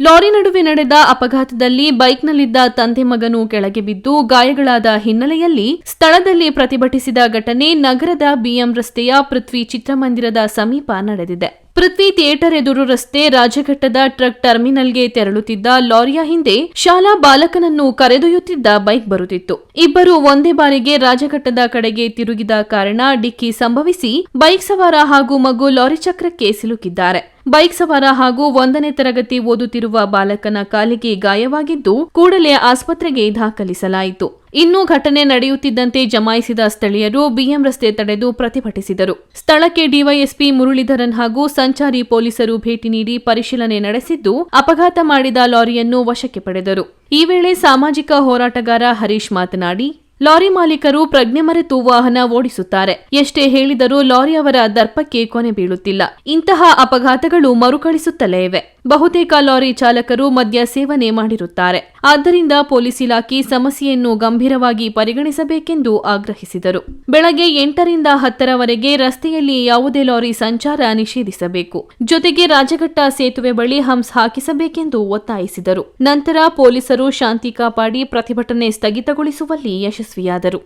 Lorry ನಡುವೆ ನಡೆದ ಅಪಘಾತದಲ್ಲಿ ಬೈಕ್ನಲ್ಲಿದ್ದ ತಂದೆ ಮಗನು ಕೆಳಗೆ ಬಿದ್ದು ಗಾಯಗಳಾದ ಹಿನ್ನೆಲೆಯಲ್ಲಿ ಸ್ಥಳದಲ್ಲಿ ಪ್ರತಿಭಟಿಸಿದ ಘಟನೆ ನಗರದ ಬಿಎಂ ರಸ್ತೆಯ ಪೃಥ್ವಿ ಚಿತ್ರಮಂದಿರದ ಸಮೀಪ ನಡೆದಿದೆ. ಪೃಥ್ವಿ ಥಿಯೇಟರ್ ಎದುರು ರಸ್ತೆ ರಾಜಘಟ್ಟದ ಟ್ರಕ್ ಟರ್ಮಿನಲ್ಗೆ ತೆರಳುತ್ತಿದ್ದ ಲಾರಿಯ ಹಿಂದೆ ಶಾಲಾ ಬಾಲಕನನ್ನು ಕರೆದೊಯ್ಯುತ್ತಿದ್ದ ಬೈಕ್ ಬರುತ್ತಿತ್ತು. ಇಬ್ಬರು ಒಂದೇ ಬಾರಿಗೆ ರಾಜಘಟ್ಟದ ಕಡೆಗೆ ತಿರುಗಿದ ಕಾರಣ ಡಿಕ್ಕಿ ಸಂಭವಿಸಿ ಬೈಕ್ ಸವಾರ ಹಾಗೂ ಮಗು ಲಾರಿ ಚಕ್ರಕ್ಕೆ ಸಿಲುಕಿದ್ದಾರೆ. ಬೈಕ್ ಸವಾರ ಹಾಗೂ ಒಂದನೇ ತರಗತಿ ಓದುತ್ತಿರುವ ಬಾಲಕನ ಕಾಲಿಗೆ ಗಾಯವಾಗಿದ್ದು ಕೂಡಲೇ ಆಸ್ಪತ್ರೆಗೆ ದಾಖಲಿಸಲಾಯಿತು. ಇನ್ನು ಘಟನೆ ನಡೆಯುತ್ತಿದ್ದಂತೆ ಜಮಾಯಿಸಿದ ಸ್ಥಳೀಯರು ಬಿಎಂ ರಸ್ತೆ ತಡೆದು ಪ್ರತಿಭಟಿಸಿದರು. ಸ್ಥಳಕ್ಕೆ ಡಿವೈಎಸ್ಪಿ ಮುರಳೀಧರನ್ ಹಾಗೂ ಸಂಚಾರಿ ಪೊಲೀಸರು ಭೇಟಿ ನೀಡಿ ಪರಿಶೀಲನೆ ನಡೆಸಿದ್ದು, ಅಪಘಾತ ಮಾಡಿದ ಲಾರಿಯನ್ನು ವಶಕ್ಕೆ ಪಡೆದರು. ಈ ವೇಳೆ ಸಾಮಾಜಿಕ ಹೋರಾಟಗಾರ ಹರೀಶ್ ಮಾತನಾಡಿ ಲಾರಿ ಮಾಲೀಕರು ಪ್ರಜ್ಞೆ ಮರೆತು ವಾಹನ ಓಡಿಸುತ್ತಾರೆ. ಎಷ್ಟೇ ಹೇಳಿದರೂ ಲಾರಿ ಅವರ ದರ್ಪಕ್ಕೆ ಕೊನೆ ಬೀಳುತ್ತಿಲ್ಲ. ಇಂತಹ ಅಪಘಾತಗಳು ಮರುಕಳಿಸುತ್ತಲೇ ಇವೆ. ಬಹುತೇಕ ಲಾರಿ ಚಾಲಕರು ಮದ್ಯ ಸೇವನೆ ಮಾಡಿರುತ್ತಾರೆ. ಆದ್ದರಿಂದ ಪೊಲೀಸ್ ಇಲಾಖೆ ಸಮಸ್ಯೆಯನ್ನು ಗಂಭೀರವಾಗಿ ಪರಿಗಣಿಸಬೇಕೆಂದು ಆಗ್ರಹಿಸಿದರು. ಬೆಳಗ್ಗೆ ಎಂಟರಿಂದ ಹತ್ತರವರೆಗೆ ರಸ್ತೆಯಲ್ಲಿ ಯಾವುದೇ ಲಾರಿ ಸಂಚಾರ ನಿಷೇಧಿಸಬೇಕು. ಜೊತೆಗೆ ರಾಜಘಟ್ಟ ಸೇತುವೆ ಬಳಿ ಹಂಸ್ ಹಾಕಿಸಬೇಕೆಂದು ಒತ್ತಾಯಿಸಿದರು. ನಂತರ ಪೊಲೀಸರು ಶಾಂತಿ ಕಾಪಾಡಿ ಪ್ರತಿಭಟನೆ ಸ್ಥಗಿತಗೊಳಿಸುವಲ್ಲಿ ಯಶಸ್ವಿಯಾದರು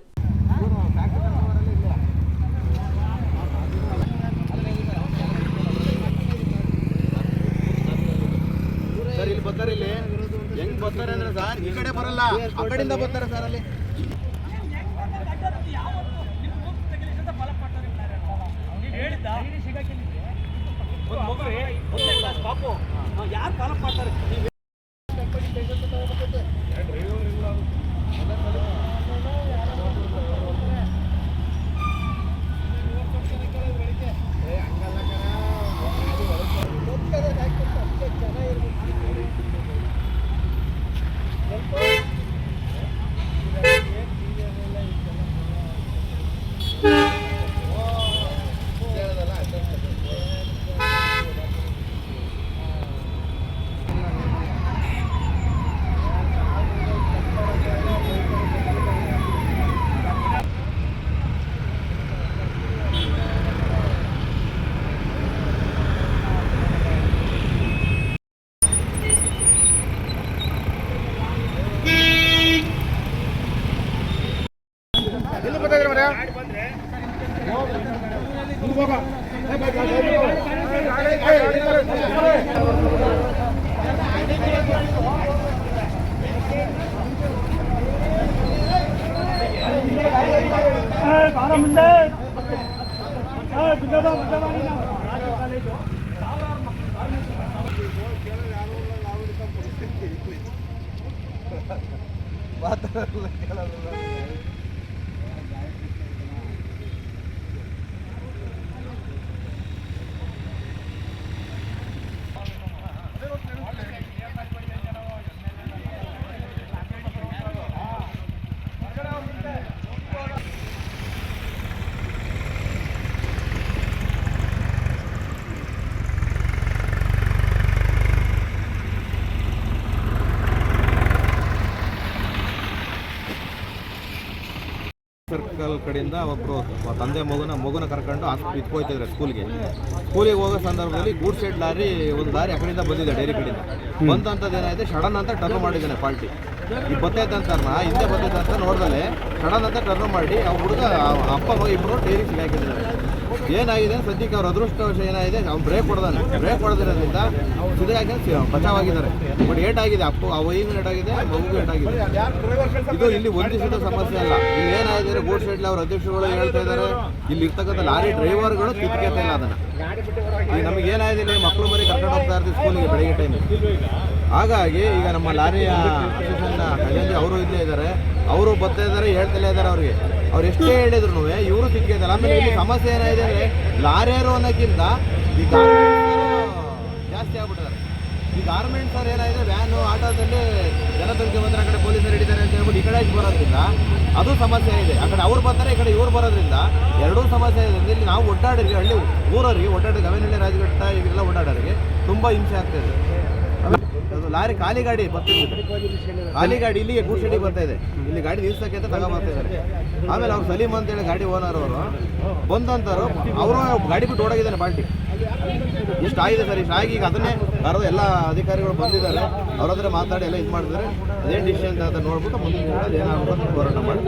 ಬರ್ತಾರೆ ಇಲ್ಲಿ. ಹೆಂಗ್ ಬರ್ತಾರೆ ಅಂದ್ರೆ ಸರ್, ಈ ಕಡೆ ಬರಲ್ಲ. ಆ ಕಡೆಯಿಂದ ಬರ್ತಾರೆ ಸರ್ ಅಲ್ಲಿ ಯಾರು ಫಾಲೋ ಮಾಡ್ತಾರೆ ಎಲ್ಲಿ ಬರ್ತಾ ಇದ್ರಿ ಮರ್ಯ ಬಾರ ಮುಂದೆ ಮುಂದೆ ಬಾ ಮುಂದೆ ಬಾ ಸರ್ಕಲ್ ಕಡೆಯಿಂದ ಒಬ್ಬರು ತಂದೆ ಮಗುನ ಮಗುನ ಕರ್ಕೊಂಡು ಹಾಸ್ಪಿಟಲ್ ಇಟ್ಕೊಯ್ತಿದ್ರೆ ಸ್ಕೂಲ್ಗೆ ಸ್ಕೂಲಿಗೆ ಹೋಗೋ ಸಂದರ್ಭದಲ್ಲಿ ಗೂಡ್ ಸೈಡ್ ಲಾರಿ ಒಂದು ಲಾರಿ ಆ ಕಡೆಯಿಂದ ಬಂದಿದೆ ಡೈರಿ ಕಡೆಯಿಂದ. ಬಂದಂಥದ್ದು ಏನಾಯಿತು? ಸಡನ್ ಅಂತ ಟರ್ನ್ ಮಾಡಿದ್ದಾನೆ ಪಾಲ್ಟಿ ಈ ಬತ್ತೈತೆ ಅಂತ ಹಿಂದೆ ಬತ್ತೈತೆ ಅಂತ ನೋಡ್ದಲೆ ಸಡನ್ ಅಂತ ಟರ್ನ್ ಮಾಡಿ ಆ ಹುಡುಗ ಅಪ್ಪ ಇಬ್ಬರು ಡೈರಿ ಸಿಗಾಕಿದ್ದಾರೆ. ಏನಾಗಿದೆ? ಸದ್ಯಕ್ಕೆ ಅವ್ರ ಅದೃಷ್ಟವಶ ಏನಾಗಿದೆ? ಅವ್ನು ಬ್ರೇಕ್ ಹೊಡೆದಾನೆ. ಬ್ರೇಕ್ ಹೊಡೆದಿರೋದ್ರಿಂದ ಸಿದಾಗಿ ಬಚಾವಾಗಿದ್ದಾರೆ. ಬಟ್ ಏಟ್ ಆಗಿದೆ? ಅಪ್ಪ, ಆ ಏಟ್ ಆಗಿದೆ? ಮಗುಗೂ ಏಟ್ ಆಗಿದೆ? ಇದು ಇಲ್ಲಿ ಒಂದು ದಿವಸದ ಸಮಸ್ಯೆ ಅಲ್ಲ. ಇಲ್ಲಿ ಏನಾಗಿದೆ? ಗೋಡ್ ಸೈಡ್ ಅವ್ರ ಅಧ್ಯಕ್ಷರುಗಳು ಹೇಳ್ತಾ ಇದ್ದಾರೆ ಇಲ್ಲಿ ಇರ್ತಕ್ಕಂಥ ಲಾರಿ ಡ್ರೈವರ್ಗಳು ಕಿತ್ಕೊತಾ ಇಲ್ಲ ಅದನ್ನ. ಈಗ ನಮಗೆ ಏನಾಗಿದೆ? ಮಕ್ಕಳು ಮರಿ ಕರ್ಕೊಂಡು ಹೋಗ್ತಾ ಇರ್ತೀವಿ ಸ್ಕೂಲಿಗೆ ಬೆಳಗ್ಗೆ ಟೈಮ್ ಹಾಗಾಗಿ ಈಗ ನಮ್ಮ ಲಾರಿಯ ಖಜಾಂಜಿ ಅವರು ಇಲ್ಲೇ ಇದ್ದಾರೆ ಅವರು ಬರ್ತಾ ಇದ್ದಾರೆ, ಹೇಳ್ತಲೇ ಇದ್ದಾರೆ ಅವ್ರಿಗೆ. ಅವ್ರು ಎಷ್ಟೇ ಹೇಳಿದ್ರು ಇವರು ಸಿಕ್ಕಿದ್ದಾರೆ. ಆಮೇಲೆ ಇಲ್ಲಿ ಸಮಸ್ಯೆ ಏನಾಗಿದೆ ಅಂದರೆ ಲಾರಿಯರು ಅನ್ನೋಕ್ಕಿಂತ ಈ ಜಾಸ್ತಿ ಆಗ್ಬಿಟ್ಟಿದ್ದಾರೆ. ಈ ಗಾರ್ಮೆಂಟ್ಸ್ ಅವ್ರು ಏನಾಗಿದೆ, ವ್ಯಾನು, ಆಟೋದಲ್ಲಿ ಜನ ತುಂಬಿಕೆ ಬಂದ್ರೆ ಆ ಕಡೆ ಪೊಲೀಸರು ಹಿಡಿದಾರೆ ಅಂತ ಹೇಳ್ಬಿಟ್ಟು ಈ ಕಡೆ ಬರೋದ್ರಿಂದ ಅದು ಸಮಸ್ಯೆ ಇದೆ. ಆ ಕಡೆ ಅವ್ರು ಬರ್ತಾರೆ, ಈ ಕಡೆ ಇವ್ರು ಬರೋದ್ರಿಂದ ಎರಡೂ ಸಮಸ್ಯೆ ಇದೆ. ಇಲ್ಲಿ ನಾವು ಒಡ್ಡಾಡೋರಿಗೆ ಹಳ್ಳಿ ಊರವರಿಗೆ ಒಡ್ಡಾಡಿ ಗವೇನಹಳ್ಳಿ ರಾಜಘಟ್ಟ ಇವೆಲ್ಲ ಒಡ್ಡಾಡೋರಿಗೆ ತುಂಬ ಹಿಂಸೆ ಆಗ್ತಾ ಅದು ಲಾರಿ ಖಾಲಿ ಗಾಡಿ ಬರ್ತಿದ್ದೆ ಖಾಲಿ ಗಾಡಿ ಇಲ್ಲಿಗೆ ಗೂಡ್ಶೆಡಿ ಬರ್ತಾ ಇದೆ. ಇಲ್ಲಿ ಗಾಡಿ ನಿಲ್ಸಕ್ಕೆ ಅಂತ ತಗೊಂಬರ್ತಾ ಇದ್ದಾರೆ. ಆಮೇಲೆ ಅವ್ರು ಸಲೀಮ್ ಅಂತೇಳಿ ಗಾಡಿ ಓನರ್ ಅವರು ಬಂದಂತಾರು ಅವರು ಗಾಡಿ ಬಿಟ್ಟು ಓಡೋಗಿದ್ದಾನೆ ಪಾರ್ಟಿ. ಇಷ್ಟು ಆಗಿದೆ ಸರ್, ಇಷ್ಟು ಆಗಿ ಈಗ ಅದನ್ನೇ ಯಾರೋ ಎಲ್ಲ ಅಧಿಕಾರಿಗಳು ಬಂದಿದ್ದಾರೆ. ಅವ್ರ ಹತ್ರ ಮಾತಾಡಿ ಎಲ್ಲ ಇದು ಮಾಡಿದ್ದಾರೆ. ಅದೇನು ಡಿಸಿಷನ್ ಅಂತ ನೋಡ್ಬಿಟ್ಟು ಮುಂದಿನ ಏನಾಗುತ್ತೆ ಹೋರಾಟ ಮಾಡಿ